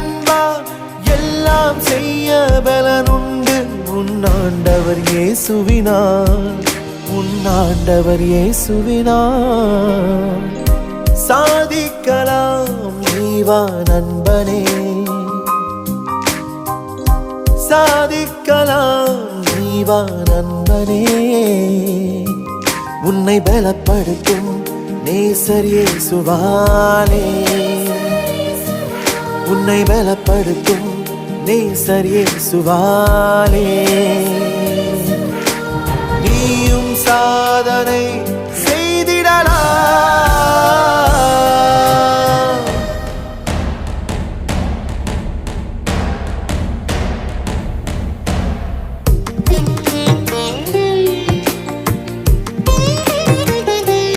அன்பார் எல்லாம் செய்ய பலனுண்டு. உன்னாண்டவர் இயேசுவினார் உன்னாண்டவர் இயேசுவினார் சாதிக்கலாம் நீவா நண்பனே சாதிக்கலாம் நீவா நண்பனே உன்னை பலப்படுத்தும் நேசர் இயேசுவானே. உன்னை பலப்படுத்தும். நீ சரியே சுவாலே நீயும் சாதனை